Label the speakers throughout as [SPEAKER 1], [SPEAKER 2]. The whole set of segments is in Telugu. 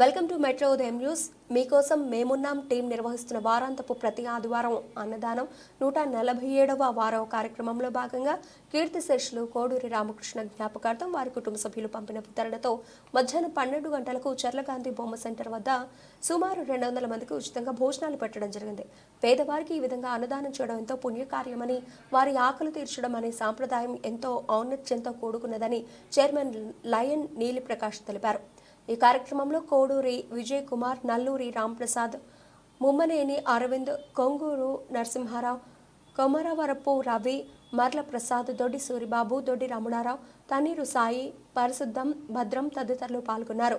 [SPEAKER 1] వెల్కమ్ టు మెట్రో ఉదయం న్యూస్. మీకోసం మేమున్నాం. టీం నిర్వహిస్తున్న వారాంతపు ప్రతి ఆదివారం అన్నదానం నూట నలభై ఏడవ వారవ కార్యక్రమంలో భాగంగా కీర్తిశేషులు కోడూరి రామకృష్ణ జ్ఞాపకార్థం వారి కుటుంబ సభ్యులు పంపిన వితరణతో మధ్యాహ్నం పన్నెండు గంటలకు చర్లగాంధీ బొమ్మ సెంటర్ వద్ద సుమారు రెండు వందల మందికి ఉచితంగా భోజనాలు పెట్టడం జరిగింది. పేదవారికి ఈ విధంగా అన్నదానం చేయడం ఎంతో పుణ్యకార్యమని వారి ఆకలి తీర్చడం అనే సాంప్రదాయం ఎంతో ఔన్నత్యంతో కూడుకున్నదని చైర్మన్ లయన్ నీలి ప్రకాష్ తెలిపారు. ఈ కార్యక్రమంలో కోడూరి విజయ్ కుమార్ నల్లూరి రాంప్రసాద్ ముమ్మనేని అరవింద్ కొంగూరు నరసింహారావు కొమరవరపు రవి మర్ల ప్రసాద్ దొడ్డి సూరిబాబు దొడ్డి రమణారావు తన్నీరు సాయి పరిశుద్ధం భద్రం తదితరులు పాల్గొన్నారు.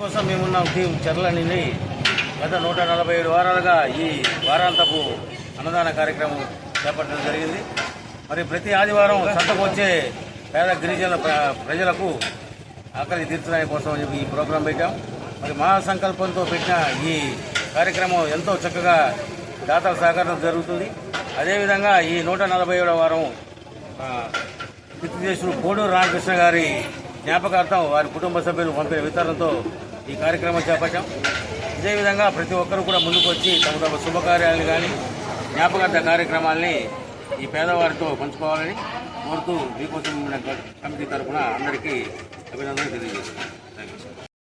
[SPEAKER 2] కోసం మేమున్నాం టీం చర్లని గత నూట నలభై ఏడు వారాలుగా ఈ వారాంతపు అన్నదాన కార్యక్రమం చేపట్టడం జరిగింది. మరి ప్రతి ఆదివారం సంతకు వచ్చే పేద గిరిజన ప్ర- ప్రజలకు ఆకలి తీర్చడానికి కోసం ఈ ప్రోగ్రాం పెట్టాం. మరి మహాసంకల్పంతో పెట్టిన ఈ కార్యక్రమం ఎంతో చక్కగా దాతల సహకారం జరుగుతుంది. అదేవిధంగా ఈ నూట నలభై ఏడవ వారం కీర్తిశేషులు కోడూరు రామకృష్ణ గారి జ్ఞాపకార్థం వారి కుటుంబ సభ్యులు పంపిన వితరణతో ఈ కార్యక్రమం చేపట్టాం. అదేవిధంగా ప్రతి ఒక్కరు కూడా ముందుకు వచ్చి తమ తమ శుభకార్యాలను కానీ జ్ఞాపకార్థ కార్యక్రమాల్ని ఈ పేదవారితో పంచుకోవాలని కోరుతూ మీకోసం కమిటీ తరఫున అందరికీ అభినందనలు తెలియజేస్తున్నాను